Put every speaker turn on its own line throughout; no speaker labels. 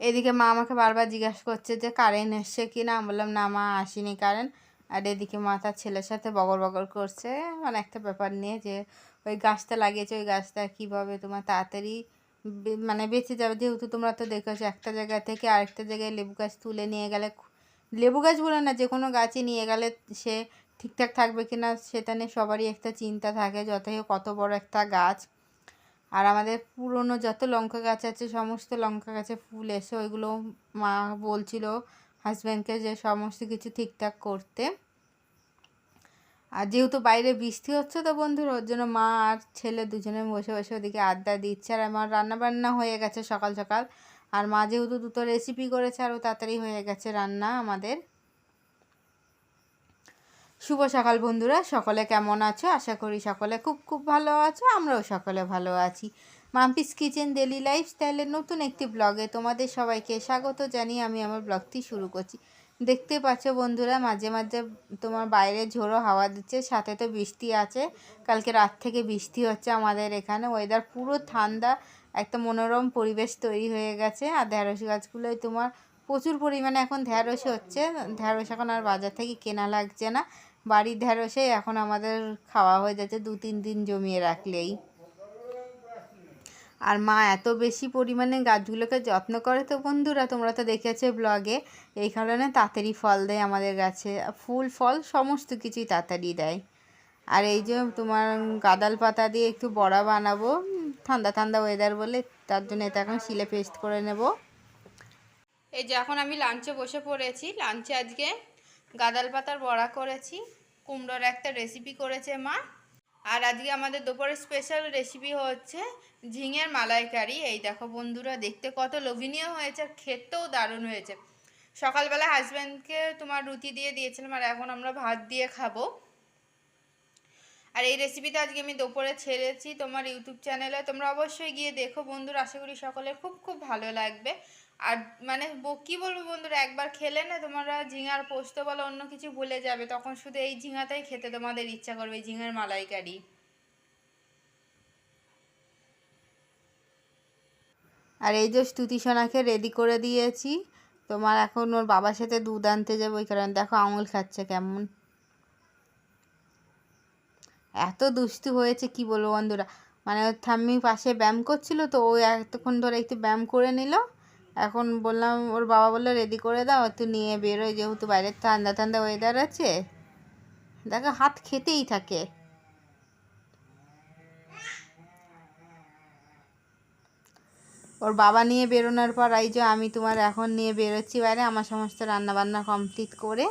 এদিকে মা আমাকে বারবার জিজ্ঞাসা করছে যে কারেন্ট এসছে কি না? বললাম, না মা, আসেনি কারেন্ট আর এদিকে মা তার ছেলের সাথে বগর বগর করছে। মানে একটা ব্যাপার নিয়ে যে ওই গাছটা লাগিয়েছে, ওই গাছটা কীভাবে তোমার তাড়াতাড়ি মানে বেঁচে যাবে? যেহেতু তোমরা তো দেখেছ, একটা জায়গা থেকে আরেকটা জায়গায় লেবু গাছ তুলে নিয়ে গেলে লেবু গাছ বলে না, যে কোনো গাছই নিয়ে গেলে সে ঠিকঠাক থাকবে কি না সেটা নিয়ে সবারই একটা চিন্তা থাকে যতই কত বড় একটা গাছ। আর আমাদের পুরনো যত লঙ্কা গাছ আছে, সমস্ত লঙ্কা গাছে ফুল এসে ওইগুলো মা বলছিল হাজব্যান্ডকে যে সমস্ত কিছু ঠিকঠাক করতে। আর যেহেতু বাইরে বৃষ্টি হচ্ছে তো বন্ধুরা, ওর জন্য মা আর ছেলে দুজনে বসে বসে ওদিকে আড্ডা দিচ্ছে আর আমার রান্না বান্না হয়ে গেছে সকাল সকাল। আর মা যেহেতু দুটো রেসিপি করেছে আরও তাড়াতাড়ি হয়ে গেছে রান্না আমাদের। শুভ সকাল বন্ধুরা, সকলে কেমন আছো? আশা করি সকলে খুব খুব ভালো আছো, আমরাও সকলে ভালো আছি। মাম্পিস কিচেন ডেলি লাইফস্টাইলের নতুন একটি ব্লগে তোমাদের সবাইকে স্বাগত জানিয়ে আমি আমার ব্লগটি শুরু করছি। দেখতে পাচ্ছ বন্ধুরা, মাঝে মাঝে তোমার বাইরে ঝোড়ো হাওয়া দিচ্ছে, সাথে তো বৃষ্টি আছে। কালকে রাত থেকে বৃষ্টি হচ্ছে আমাদের এখানে ওয়েদার পুরো ঠান্ডা, একটা মনোরম পরিবেশ তৈরি হয়ে গেছে। আর ঢ্যাঁড়স গাছগুলোই তোমার প্রচুর পরিমাণে এখন ঢ্যাঁড়স হচ্ছে। ঢ্যাঁড়স এখন আর বাজার থেকে কেনা লাগছে না। বাড়ির ঢ্যাঁড়সে এখন আমাদের খাওয়া হয়ে যাচ্ছে দু, তিন দিন জমিয়ে রাখলেই। আর মা এত বেশি পরিমাণে গাছগুলোকে যত্ন করে তো বন্ধুরা, তোমরা তো দেখেছ ব্লগে, এই কারণে তাড়াতাড়ি ফল দেয় আমাদের গাছে। ফুল, ফল, সমস্ত কিছুই তাড়াতাড়ি দেয়। আর এই যে তোমার গাদাল পাতা দিয়ে একটু বড়া বানাবো, ঠান্ডা ঠান্ডা ওয়েদার বলে, তার জন্য এটা এখন শিলে পেস্ট করে নেব। এই যে এখন আমি লাঞ্চে বসে পড়েছি, লাঞ্চে আজকে গাদাল পাতার বড়া করেছি, কুমড়োর একটা রেসিপি করেছে মা। আর আজকে আমাদের দুপুরের স্পেশাল রেসিপি হচ্ছে ঝিঙের মালাইকারি। এই দেখো বন্ধুরা, দেখতে কত লোভনীয় হয়েছে খেতেও দারুণ হয়েছে। সকালবেলা হাজব্যান্ডকে তোমার রুটি দিয়ে দিয়েছিলাম আর এখন আমরা ভাত দিয়ে খাব। আর এই রেসিপিটা আজকে আমি দুপুরে ছেড়েছি তোমার ইউটিউব চ্যানেলে তোমরা অবশ্যই গিয়ে দেখো বন্ধুরা, আশা করি সকলের খুব খুব ভালো লাগবে। আর মানে কি বলব বন্ধুরা, একবার খেলে না তোমরা ঝিঙার পোস্ত বলো অন্য কিছু ভুলে যাবে। তখন শুধু এই ঝিঙাটাই খেতে তোমাদের ইচ্ছা করবে ঝিঙার মালাইকারি। আর এই যে স্তুতি সোনাকে রেডি করে দিয়েছি, তোমার এখন ওর বাবার সাথে দুধ আনতে যাব, ওই কারণে দেখো আঙুল খাচ্ছে কেমন। এত দুষ্টু হয়েছে, কি বলব বন্ধুরা? মানে ঠাম্মি পাশে ব্যায়াম করছিল তো ও এতক্ষণ ধরে একটু ব্যায়াম করে নিল। এখন বললাম, ওর বাবা বলল, রেডি করে দাও, একটু নিয়ে বেরোয় যেহেতু বাইরে ঠান্ডা ঠান্ডা ওয়েদার আছে, দেখো হাত খেতেই থাকে। ওর বাবা নিয়ে বেরোনোর পর এই যে আমি তোমার এখন নিয়ে বেরোচ্ছি বাইরে, আমার সমস্ত রান্না বান্না কমপ্লিট করে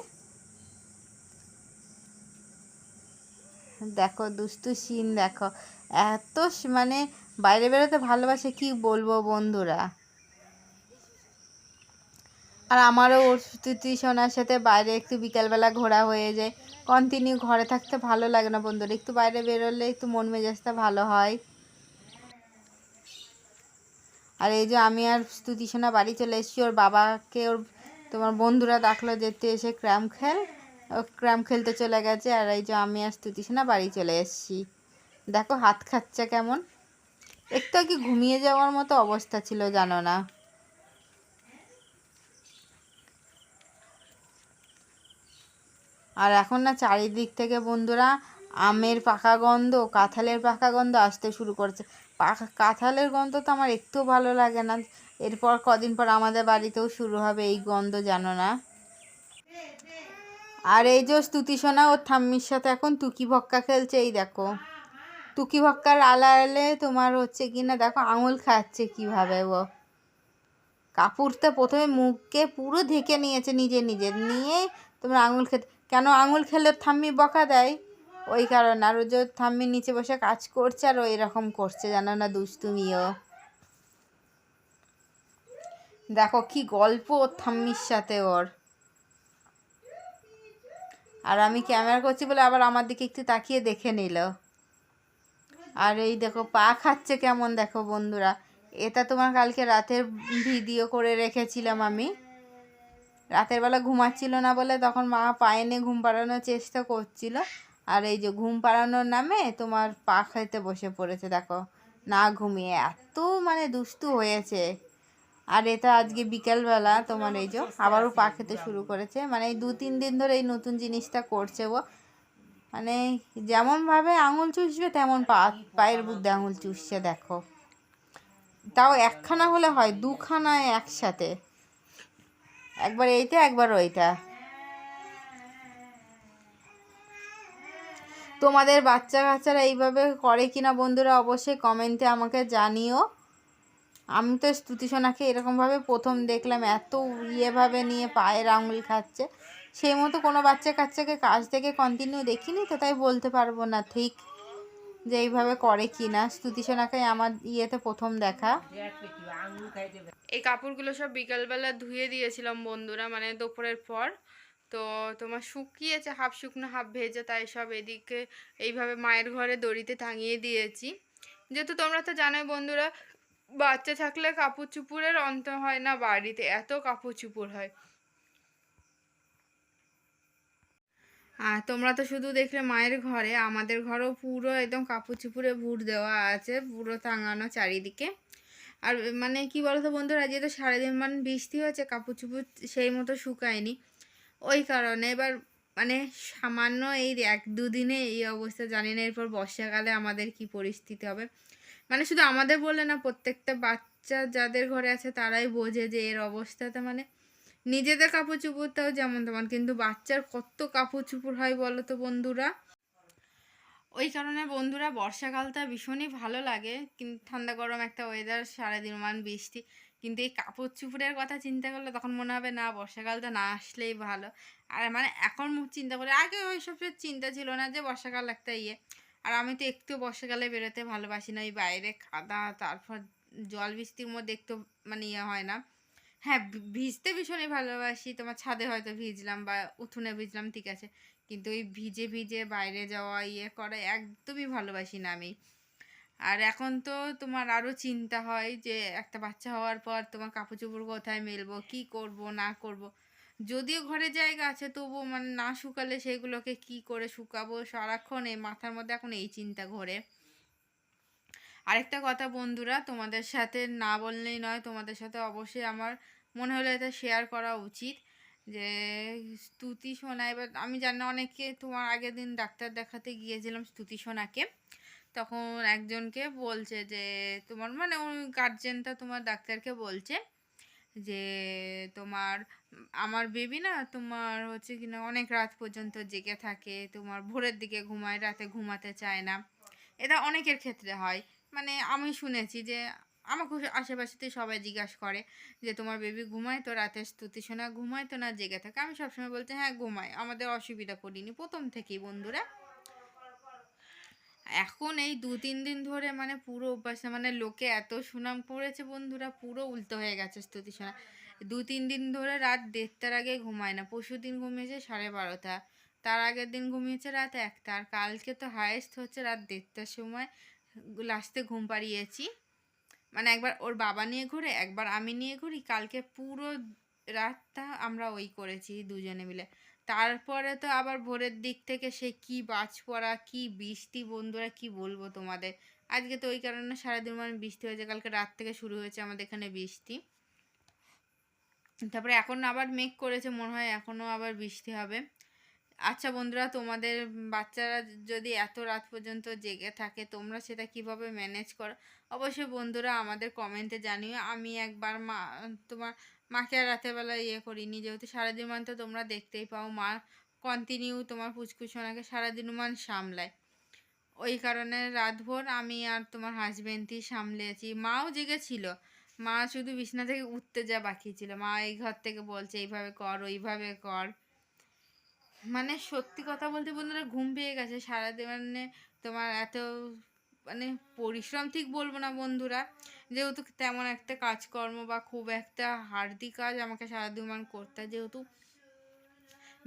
দেখো, দুষ্টু সিন দেখো। এত মানে বাইরে বেরোতে ভালোবাসে, কি বলব বন্ধুরা? আর আমারও ওর স্তুতি সোনার সাথে বাইরে একটু বিকালবেলা ঘোরা হয়ে যায়। কন্টিনিউ ঘরে থাকতে ভালো লাগে না বন্ধুরা। একটু বাইরে বেরোলে একটু মন মেজাজটা ভালো হয়। আর এই যে আমি আর স্তুতি সোনা বাড়ি চলে এসেছি। ওর বাবাকে ওর তোমার বন্ধুরা ডাকলো যেতে এসে ক্র্যাম খেল। ও ক্র্যাম খেলতে চলে গেছে আর এই যে আমি আর স্তুতি সোনা বাড়ি চলে এসেছি। দেখো হাত খাচ্ছে কেমন। একটু আর কি ঘুমিয়ে যাওয়ার মতো অবস্থা ছিল, জানো না। আর এখন না চারিদিক থেকে বন্ধুরা আমের পাকা গন্ধ, কাঁঠালের পাকা গন্ধ আসতে শুরু করেছে। পাকা কাঁঠালের গন্ধ তো আমার একটু ভালো লাগে না। এরপর কদিন পর আমাদের বাড়িতেও শুরু হবে এই গন্ধ, জানো না। আর এই যে স্তুতি সোনা ওর থাম্মির সাথে এখন তুকি ভক্কা খেলছে, এই দেখো। তুকি ভক্কার আলালে তোমার হচ্ছে কি না, দেখো আঙুল খাচ্ছে কীভাবে ও। কাপড়টা প্রথমে মুখকে পুরো ঢেকে নিয়েছে নিজে নিজে, নিয়ে তোমার আঙুল খেতে কেন আঙুল খেলে ঠাম্মি বকা দেয়? ওই কারণে। আর ও যে ঠাম্মি নিচে বসে কাজ করছে আর ও এরকম করছে, জানো না দুষ্টুমিও। দেখো কি গল্প ওর থাম্মির সাথে ওর। আর আমি ক্যামেরা করছি বলে আবার আমার দিকে একটু তাকিয়ে দেখে নিল। আর এই দেখো, পা খাচ্ছে কেমন দেখো বন্ধুরা। এটা তোমার কালকে রাতের ভিডিও করে রেখেছিলাম আমি। রাতের বেলা ঘুমাচ্ছিল না বলে তখন মা পায়ে নিয়ে ঘুম পাড়ানোর চেষ্টা করছিল। আর এই যে ঘুম পাড়ানোর নামে তোমার পা খাইতে বসে পড়েছে দেখো। না ঘুমিয়ে, এত মানে দুষ্টু হয়েছে। আর এটা আজকে বিকেলবেলা তোমার এই যে আবারও পা খেতে শুরু করেছে। মানে এই দু তিন দিন ধরে এই নতুন জিনিসটা করছে ও। মানে যেমনভাবে আঙুল চুষবে, তেমন পা, পায়ের বুদ্ধে আঙুল চুষছে, দেখো। তাও একখানা হলে হয়, দুখানা একসাথে। একবার এইটা, একবার ওইটা। তোমাদের বাচ্চা কাচ্চারা এইভাবে করে কিনা বন্ধুরা অবশ্যই কমেন্টে আমাকে জানিও। আমি তো স্তুতিসোনাকে এরকমভাবে প্রথম দেখলাম, এত ইয়েভাবে নিয়ে পায়ের আঙুল খাচ্ছে। সেই মতো কোনো বাচ্চা কাচ্চাকে কাজ থেকে কন্টিনিউ দেখিনি তো, তাই বলতে পারব না ঠিক যে এইভাবে করে কি না। স্তুতিসোনাকে আমার ইয়েতে প্রথম দেখা। এই কাপড়গুলো সব বিকালবেলা ধুয়ে দিয়েছিলাম বন্ধুরা মানে দুপুরের পর। তো তোমার শুকিয়েছে, হাফ শুকনো, হাফ ভেজে, তাই সব এদিকে এইভাবে মায়ের ঘরে দড়িতে টাঙিয়ে দিয়েছি। যেহেতু তোমরা তো জানোই বন্ধুরা বাচ্চা থাকলে কাপড় চুপুরের অন্ত হয় না বাড়িতে, এত কাপড় চুপুর হয়। আর তোমরা তো শুধু দেখলে মায়ের ঘরে, আমাদের ঘরেও পুরো একদম কাপড় চুপুরে ভুট দেওয়া আছে, পুরো টাঙানো চারিদিকে। আর মানে কি বলতো বন্ধুরা যেহেতু সারাদিন মান বৃষ্টি হয়েছে কাপড় চুপুর সেই মতো শুকায়নি। ওই কারণে এবার মানে সামান্য এই এক দুদিনে এই অবস্থা, জানি না এরপর বর্ষাকালে আমাদের কি পরিস্থিতি হবে। মানে শুধু আমাদের বলে না, প্রত্যেকটা বাচ্চা যাদের ঘরে আছে তারাই বোঝে যে এর অবস্থাতে মানে নিজেদের কাপড় চুপড়টাও যেমন তেমন, কিন্তু বাচ্চার কত কাপড় চুপড় হয় বলো তো বন্ধুরা? ওই কারণে বন্ধুরা বর্ষাকালটা ভীষণই ভালো লাগে। কিন্তু ঠান্ডা গরম একটা ওয়েদার সারাদিন মান বৃষ্টি। কিন্তু এই কাপড় চুপড়ের কথা চিন্তা করলে তখন মনে হবে না, বর্ষাকালটা না আসলেই ভালো। আর মানে এখন চিন্তা করে, আগে ওইসব চিন্তা ছিল না যে বর্ষাকাল একটা ইয়ে। আর আমি তো একটু বর্ষাকালে বেরোতে ভালোবাসি না ওই বাইরে খাদা, তারপর জল বৃষ্টির মধ্যে একটু মানে ইয়ে হয় না। হ্যাঁ ভিজতে ভীষণই ভালোবাসি, তোমার ছাদে হয়তো ভিজলাম বা উঠোনে ভিজলাম, ঠিক আছে। কিন্তু ওই ভিজে ভিজে বাইরে যাওয়া ইয়ে করা একদমই ভালোবাসি না আমি। আর এখন তো তোমার আরও চিন্তা হয় যে, একটা বাচ্চা হওয়ার পর তোমার কাপড় চোপড় কোথায় মেলবো, কি করব, না করব। যদিও ঘরে জায়গা আছে, তবুও মানে না শুকালে সেগুলোকে কি করে শুকাবো? সারাক্ষণ এই মাথার মধ্যে এখন এই চিন্তা ঘোরে। আরেকটা কথা বন্ধুরা, তোমাদের সাথে না বললেই নয়, তোমাদের সাথে অবশ্যই আমার মনে হলো এটা শেয়ার করা উচিত। যে স্তুতি সোনা, এবার আমি জানি অনেকে তোমার আগের দিন ডাক্তার দেখাতে গিয়েছিলাম স্তুতি সোনাকে। তখন একজনকে বলছে যে, তোমার মানে ওই গার্জেনটা তোমার ডাক্তারকে বলছে। যে তোমার, আমার বেবি না তোমার হচ্ছে কিনা অনেক রাত পর্যন্ত জেগে থাকে, তোমার ভোরের দিকে ঘুমায়, রাতে ঘুমাতে চায় না। এটা অনেকের ক্ষেত্রে হয়। মানে আমি শুনেছি যে আমাকে আশেপাশেতে সবাই জিজ্ঞাসা করে যে তোমার বেবি ঘুমায় তো, রাতে স্তুতি শোনা ঘুমায় তো না জেগে থাকে? আমি সবসময় বলতে হ্যাঁ ঘুমায়। আমাদের অসুবিধা করিনি। প্রথম থেকেই বন্ধুরা। এখন এই দু, তিন দিন ধরে মানে পুরো অভ্যাসে মানে লোকে এত সুনাম করেছে বন্ধুরা, পুরো উল্টো হয়ে গেছে স্তুতি শোনা। দু, তিন দিন ধরে রাত দেড়টার আগে ঘুমায় না, পরশু দিন ঘুমিয়েছে সাড়ে বারোটা, তার আগের দিন ঘুমিয়েছে রাত একটা, আর কালকে তো হায়েস্ট হচ্ছে রাত দেড়টার সময় লাস্টে ঘুম পাড়িয়েছি। মানে একবার ওর বাবা নিয়ে ঘুরে, একবার আমি নিয়ে ঘুরি, কালকে পুরো রাতটা আমরা ওই করেছি দুজনে মিলে। তারপরে তো আবার ভোরের দিক থেকে সে কি বাজ পড়া, কি বৃষ্টি, বন্ধুরা কি বলব তোমাদের? আজকে তো ওই কারণে সারাদিন মানে বৃষ্টি হয়েছে, কালকে রাত থেকে শুরু হয়েছে আমাদের এখানে বৃষ্টি। তারপরে এখন আবার মেঘ করেছে, মনে হয় এখনও আবার বৃষ্টি হবে। আচ্ছা বন্ধুরা, তোমাদের বাচ্চারা যদি এত রাত পর্যন্ত জেগে থাকে, তোমরা সেটা কীভাবে ম্যানেজ করো? অবশ্যই বন্ধুরা আমাদের কমেন্টে জানিও। আমি একবার মা, তোমার মাকে আর রাতেরবেলা ইয়ে করিনি। যেহেতু সারাদিন মান তো তোমরা দেখতেই পাও, মা কন্টিনিউ তোমার পুচকুসোনাকে সারাদিন মান সামলায়। ওই কারণে রাতভর আমি আর তোমার হাজবেন্ডই সামলেছি মাও জেগেছিল মা শুধু বিছনা থেকে উঠতে যা বাকি ছিল। মা এই ঘর থেকে বলছে, এইভাবে কর, ওইভাবে কর। মানে সত্যি কথা বলতে বন্ধুরা, ঘুম পেয়ে গেছে। সারাদিন মানে তোমার এত মানে পরিশ্রম ঠিক বলব না বন্ধুরা। যেহেতু তেমন একটা কাজকর্ম বা খুব একটা হার্দি কাজ আমাকে সারাদিন মান করতে যেহেতু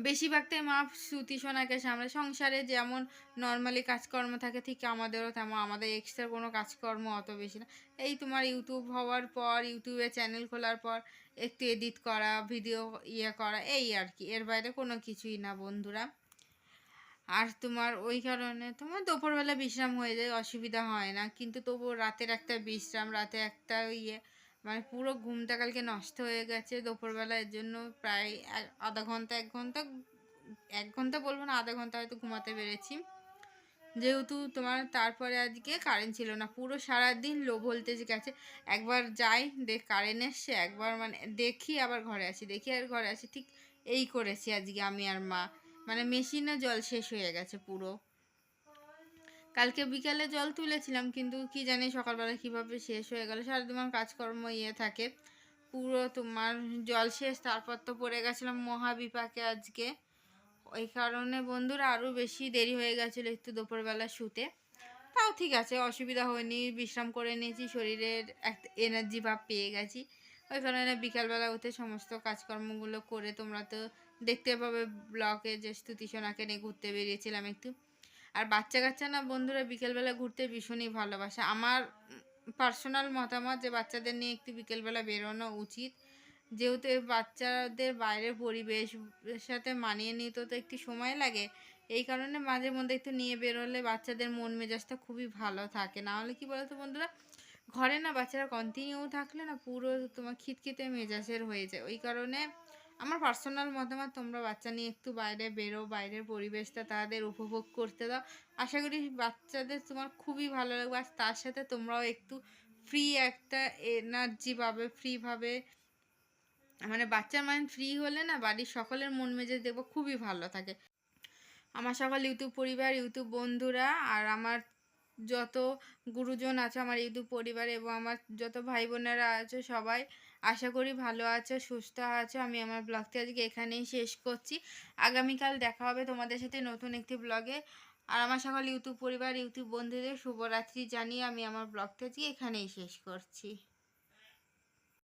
বেশিরভাগটাই মা শ্রুতি সোনাকে সামলে। সংসারে যেমন নর্মালি কাজকর্ম থাকে, ঠিক আমাদেরও তেমন, আমাদের এক্সট্রা কোনো কাজকর্ম অত বেশি না। এই তোমার ইউটিউব হওয়ার পর, ইউটিউবে চ্যানেল খোলার পর, একটু এডিট করা ভিডিও ইয়ে করা, এই আর কি, এর বাইরে কোনো কিছুই না বন্ধুরা। আর তোমার ওই কারণে তোমার দুপুরবেলা বিশ্রাম হয়ে যায়, অসুবিধা হয় না। কিন্তু তবুও রাতের একটা বিশ্রাম, রাতে একটা ইয়ে মানে পুরো ঘুমটা কালকে নষ্ট হয়ে গেছে দুপুরবেলা। এর জন্য প্রায় আধা ঘণ্টা, এক ঘণ্টা এক ঘণ্টা বলব না, আধা ঘণ্টা হয়তো ঘুমাতে পেরেছি। যেহেতু তোমার তারপরে আজকে কারেন্ট ছিল না, পুরো সারাদিন লো ভোল্টেজ গেছে। একবার যাই, দেখ কারেন্ট এসছে, একবার মানে দেখি আবার ঘরে আসি, দেখি আর ঘরে আসি, ঠিক এই করেছি আজকে আমি আর মা। মানে মেশিনে জল শেষ হয়ে গেছে পুরো। কালকে বিকালে জল তুলেছিলাম, কিন্তু কি জানি সকালবেলা কীভাবে শেষ হয়ে গেল। সারাদিন কাজকর্ম ইয়ে থাকে, পুরো তোমার জল শেষ, তারপর তো পড়ে গেছিলাম মহাবিপাকে আজকে। ওই কারণে বন্ধুরা আরও বেশি দেরি হয়ে গেছিল একটু দুপুরবেলা শুতে। তাও ঠিক আছে, অসুবিধা হয়নি, বিশ্রাম করে নিয়েছি, শরীরের একটা এনার্জি ভাব পেয়ে গেছি। ওই কারণে বিকালবেলা উঠে সমস্ত কাজকর্মগুলো করে তোমরা তো দেখতে পাবে ব্লকে যে স্তুতি সোনাকে নিয়ে ঘুরতে বেরিয়েছিলাম একটু। আর বাচ্চা কাচ্চা না, বন্ধুরা বিকেলবেলা ঘুরতে ভীষণই ভালোবাসে। আমার পার্সোনাল মতামত যে বাচ্চাদের নিয়ে একটু বিকেলবেলা বেরোনো উচিত। যেহেতু বাচ্চাদের বাইরের পরিবেশের সাথে মানিয়ে নিতে তো একটু সময় লাগে, এই কারণে মাঝে মধ্যে একটু নিয়ে বেরোলে বাচ্চাদের মন মেজাজটা খুবই ভালো থাকে। না হলে কি বলতো বন্ধুরা, ঘরে না বাচ্চারা কন্টিনিউ থাকলে না পুরো তোমার খিটখিটে মেজাজের হয়ে যায়। ওই কারণে আমার পার্সোনাল মতামত, তোমরা বাচ্চা নিয়ে একটু বাইরে বেরো, বাইরের পরিবেশটা তাদের উপভোগ করতে দাও। আশা করি বাচ্চাদের তোমার খুবই ভালো লাগবে। আর তার সাথে তোমরাও একটু ফ্রি একটা এনার্জি পাবে ফ্রিভাবে মানে বাচ্চার মাইন্ড ফ্রি হলে না বাড়ির সকলের মন মেজাজ দেখব খুবই ভালো থাকে। আমার সকল ইউটিউব পরিবার, ইউটিউব বন্ধুরা আর আমার যত গুরুজন আছে, আমার ইউটিউব পরিবার এবং আমার যত ভাই বোনেরা আছে সবাই আশা করি ভালো আছো, সুস্থ আছো। আমি আমার ব্লগটি আজকে এখানেই শেষ করছি। আগামীকাল দেখা হবে তোমাদের সাথে নতুন একটি ব্লগে আর আমার সকল ইউটিউব পরিবার, ইউটিউব বন্ধুদের শুভরাত্রি জানিয়ে আমি আমার ব্লগটি আজকে এখানেই শেষ করছি।